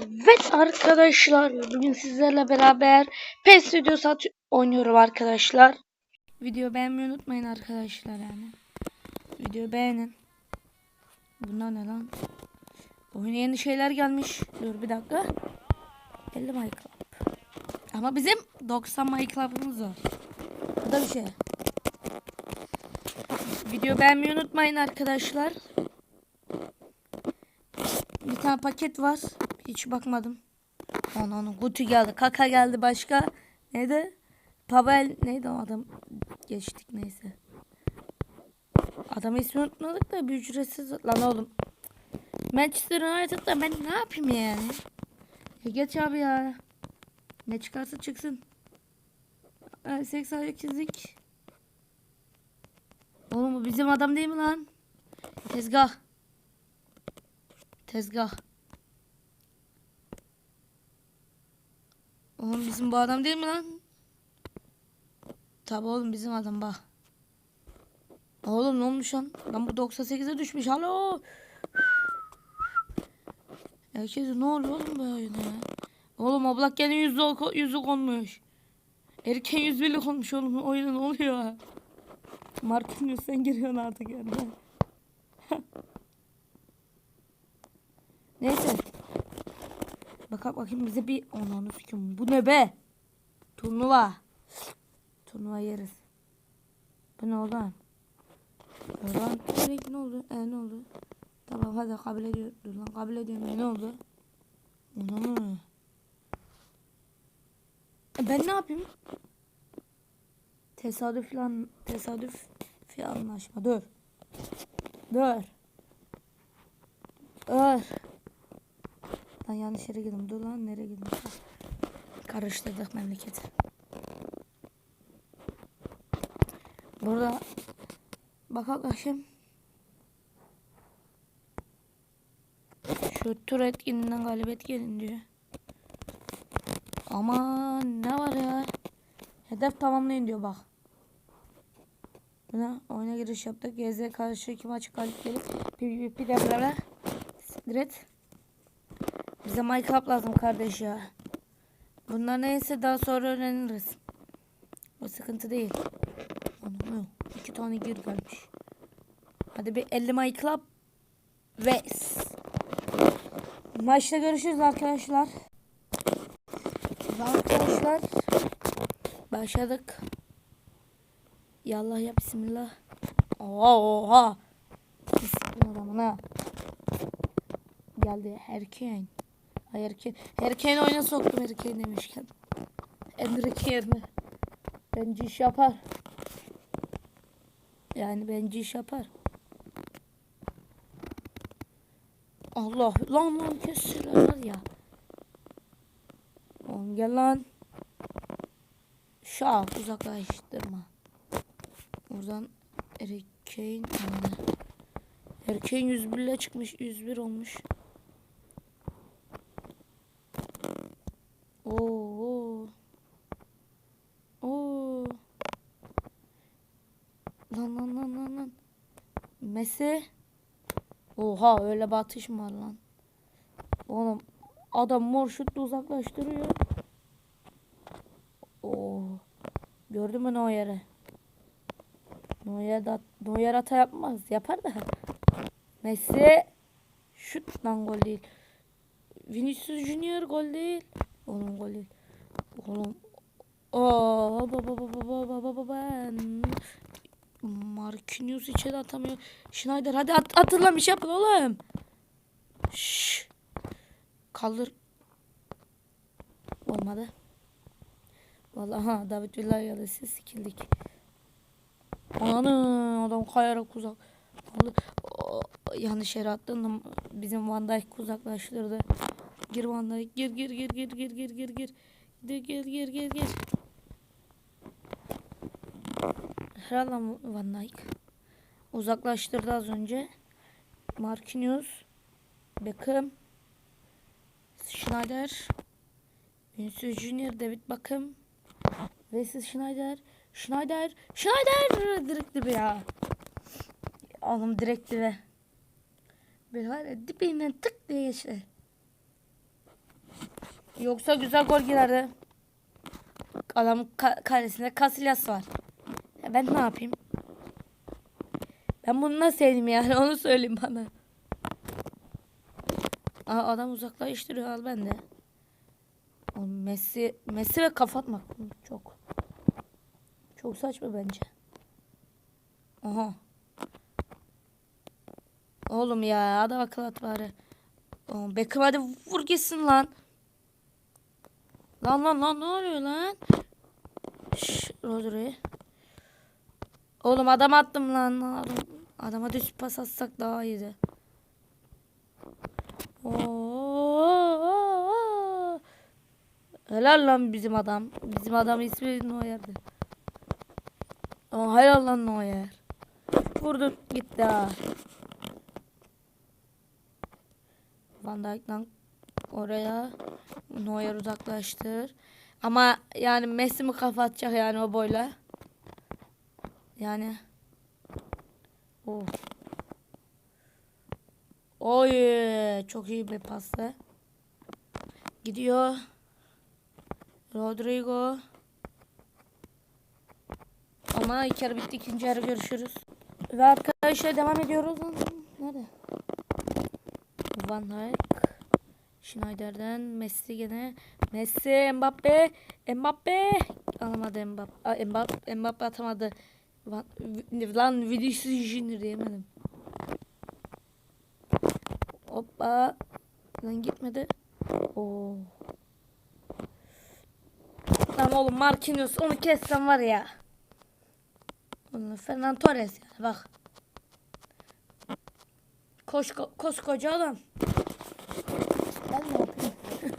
Evet arkadaşlar bugün sizlerle beraber PES videosu oynuyorum arkadaşlar. Video beğenmeyi unutmayın arkadaşlar yani. Video beğenin. Bunlar ne lan? Oyuna yeni şeyler gelmiş. Dur bir dakika. 50 My. Ama bizim 90 My Club'ımız var. Bu da bir şey. Video beğenmeyi unutmayın arkadaşlar. Bir tane paket var. Hiç bakmadım. Onun onun kutu geldi. Kaka geldi başka. Neydi? Pavel neydi o adam? Geçtik neyse. Adamı ismini unutmadık da bir ücretsiz. Lan oğlum. Manchester United'da ben ne yapayım yani? E geç abi ya. Ne çıkarsa çıksın. E, 88'lik. Oğlum bu bizim adam değil mi lan? Tezgah. Tezgah. Oğlum bizim bu adam değil mi lan? Tabi oğlum bizim adam bak. Oğlum ne olmuş lan? Lan bu 98'e düşmüş. Alo. Herkes ne oluyor oğlum böyle ya? Oğlum oblak gene yüzü, yüzü konmuş. Erken 101'lik olmuş oğlum. Oyuna ne oluyor? Marquinhos sen giriyorsun artık yani. Neyse. Bakalım bakayım bize bir onu sikim. Bu ne be? Turnuva. Turnuva yeriz. Bu ne oldu lan? Lan ne oldu? E ne oldu? Tamam hadi kabul ediyorum. Dur lan kabul ediyorum. Ne oldu? Onu. E, ben ne yapayım? Tesadüf lan tesadüf anlaşma. Dur. Dur. Dur. Yanlış yere girdim. Dur lan nereye girdim? Karıştırdık memleketi. Burada bakalım bakayım. Şu tur etkinliğinden galibiyet gelin diyor. Ama ne var ya? Hedef tamamlayın diyor bak. Buna oyuna giriş yaptık. GZ karşı iki maç galip gelip PvP de beraber Sikret. Bize Minecraft lazım kardeş ya. Bunlar neyse daha sonra öğreniriz. O sıkıntı değil. Anam iki tane gir gelmiş. Hadi bir 50 Minecraft ve maçta görüşürüz arkadaşlar. Arkadaşlar başladık. Yallah ya bismillah. Oha oha. Bismillah adamına. Geldi erken. Ay erken. Erken oyuna soktum erken demişken. Enrique yerine. Bence iş yapar. Yani bence iş yapar. Allah lan lan kesiyorlar ya. Oğlum gel lan. Şak uzaklaştırma. Oradan erkeğin Erkeğin 101 ile çıkmış. 101 olmuş. Oo. Oo. Lan lan lan lan lan. Messi. Oha öyle batış mı var lan? Oğlum adam mor şutla uzaklaştırıyor. Oo. Gördün mü yere? Neuer, da, Neuer hata yapmaz. Yapar da. Messi şut lan gol değil. Vinicius Junior gol değil. Oğlum gol değil. Oğlum. Aa, baba baba baba baba ben. Marquinhos içeri atamıyor. Schneider hadi at, atın lan bir şey yapın oğlum. Şşş. Kaldır. Olmadı. Vallahi ha David Villa da siz sikildik. Ananı adam kayarak uzak. Vallahi, o, yanlış yere attın. Bizim Van Dijk uzaklaştırdı. Gir Van Dijk. Gir gir gir gir gir gir gir gir. Gir gir gir gir gir. Herhalde Van Dijk. Uzaklaştırdı az önce. Marquinhos. Beckham. Schneider. Vinicius Junior. David Beckham. Wesley Schneider. Schneider. Schneider. Direkt dibe ya. Oğlum direkt dibe. Böyle var ya dibinden tık diye geçti. Yoksa güzel gol girerdi. Adam ka- kalesinde Casillas var. Ben ne yapayım? Ben bunu nasıl yedim yani onu söyleyeyim bana. Aa, adam uzaklaştırıyor al ben de. Oğlum Messi, Messi ve kafa atmak çok. Çok saçma bence. Aha. Oğlum ya adam akıl at bari. Oğlum Beckham hadi vur gitsin lan. Lan lan lan ne oluyor lan? Şş, Rodri. Oğlum adam attım lan. Adam, adama düz pas atsak daha iyiydi. Oo. Helal lan bizim adam. Bizim adam ismi Neuer'di. Aa, helal lan Neuer. Vurdu gitti ha. Van Dijk'dan oraya Neuer uzaklaştır. Ama yani Messi mi kafa atacak yani o boyla? Yani Oh. Oy çok iyi bir pastı. Gidiyor. Rodrigo. Ama ilk yarı bitti. ikinci yarı görüşürüz. Ve arkadaşlar devam ediyoruz. Nerede? Van Dijk. Schneider'den Messi gene. Messi, Mbappe, Mbappe. Alamadı Mbappe. Aa, Mbappe, Mbappe atamadı. Vi- lan Vinicius Junior diyemedim. Hoppa. Lan gitmedi. Oo. Lan oğlum Marquinhos onu kessem var ya. Oğlum Fernando Torres yani bak. Koş, koskoca adam. Ben ne yapayım?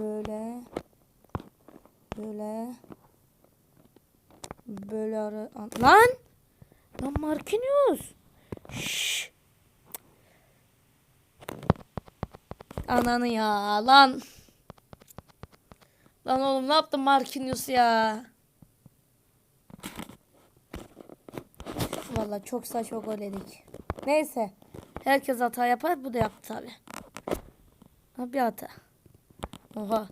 Böyle. Böyle. Böyle ara... Lan! Lan Marquinhos! Şşş! Ananı ya lan. Lan oğlum ne yaptın Marquinhos ya? Vallahi çok saçma gol yedik. Neyse. Herkes hata yapar. Bu da yaptı tabi. Ha bir hata. Oha.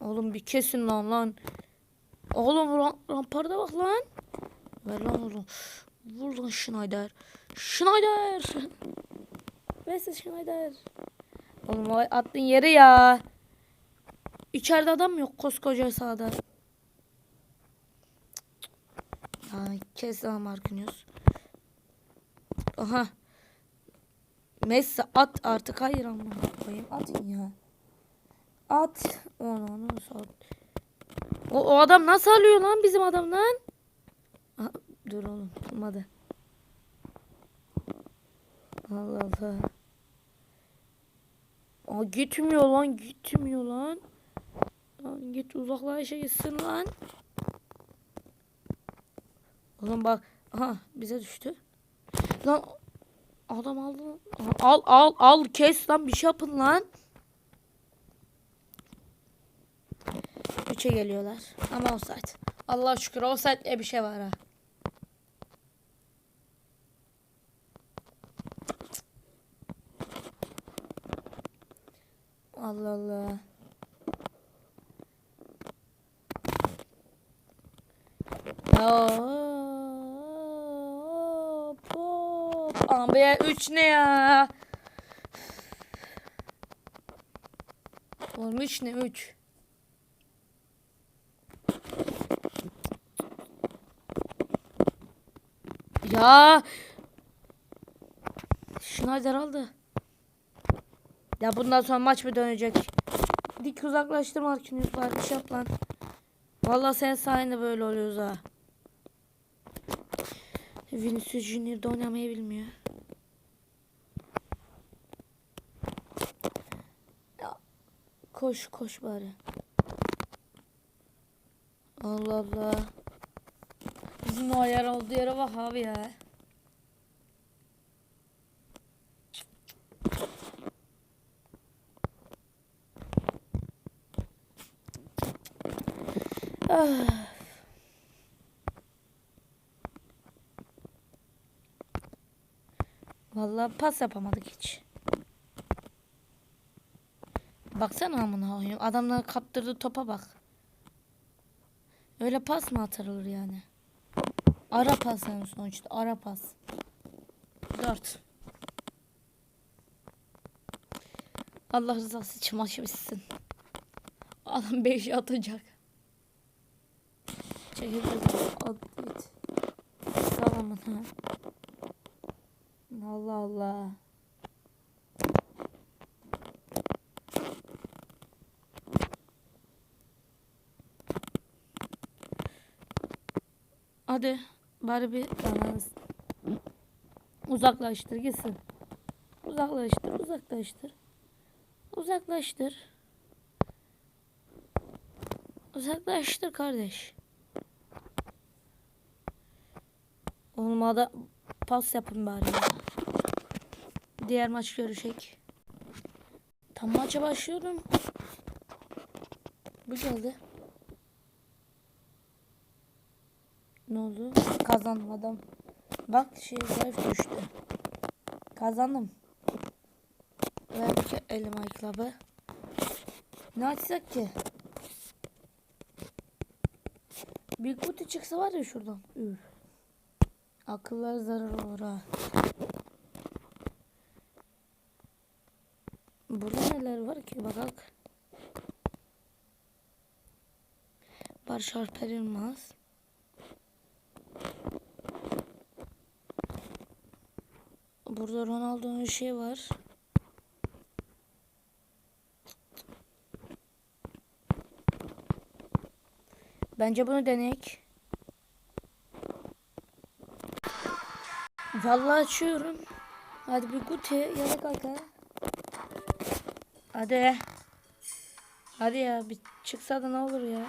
Oğlum bir kesin lan lan. Oğlum ram ramparda bak lan. Ver lan oğlum. Vur lan Schneider. Schneider. Messi Schneider. Oğlum attığın yeri ya. İçeride adam yok koskoca sahada. Ha, kes lan Marquinhos. Aha. Messi at artık hayır ama koyayım atın ya. At. Onu onu at. O, o adam nasıl alıyor lan bizim adamdan? Aa, dur oğlum tutmadı. Allah Allah. Aa, gitmiyor lan gitmiyor lan. Lan git uzaklaşa gitsin lan. Oğlum bak. Aha bize düştü. Lan adam aldı. Al al al kes lan bir şey yapın lan. Üçe geliyorlar. Ama offside. Allah şükür offside diye bir şey var ha. Allah Allah. Hop hop. Abi 3 ne ya? Oğlum 3 ne 3? Ya. Schneider aldı. Ya bundan sonra maç mı dönecek? Dik uzaklaştır Marquinhos var bir şey yap lan. Vallahi sen sayende böyle oluyoruz ha. Vinicius Junior oynamayı bilmiyor. Ya, koş koş bari. Allah Allah. O yer olduğu yere bak abi ya. Ah. Vallahi pas yapamadık hiç. Baksana amına koyayım. Adamların kaptırdığı topa bak. Öyle pas mı atılır yani? Ara pas yani sonuçta. Ara pas. 4. Allah rızası için maçı. Adam 5 atacak. Çekil At git. Tamam. Allah Allah. Hadi bari bir ananız. Uzaklaştır gitsin. Uzaklaştır, uzaklaştır. Uzaklaştır. Uzaklaştır kardeş. Olmadı pas yapın bari ya. Diğer maç görüşek. Tam maça başlıyorum. Bu geldi. Oldu? Kazandım adam. Bak şey zayıf düştü. Kazandım. Ver elime club'ı. Ne açsak ki? Bir kutu çıksa var ya şuradan. Üf. Akıllar zarar olur ha. Burada neler var ki bakak. Barış Alper Burada Ronaldo'nun şey var. Bence bunu deneyek. Vallahi açıyorum. Hadi bir kutu ya da kanka. Hadi. Hadi ya bir çıksa da ne olur ya.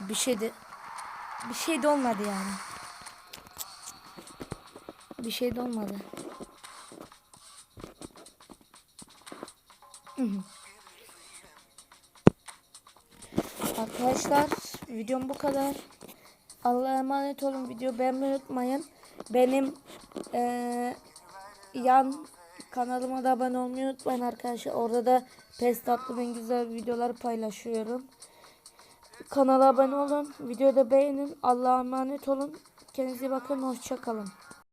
Bir şey de bir şey de olmadı yani. Bir şey de olmadı. Arkadaşlar videom bu kadar. Allah'a emanet olun. Video beğenmeyi unutmayın. Benim eee, yan kanalıma da abone olmayı unutmayın arkadaşlar. Orada da pes tatlı ben güzel videolar paylaşıyorum. Kanala abone olun. Videoda beğenin. Allah'a emanet olun. Kendinize bakın. Hoşçakalın.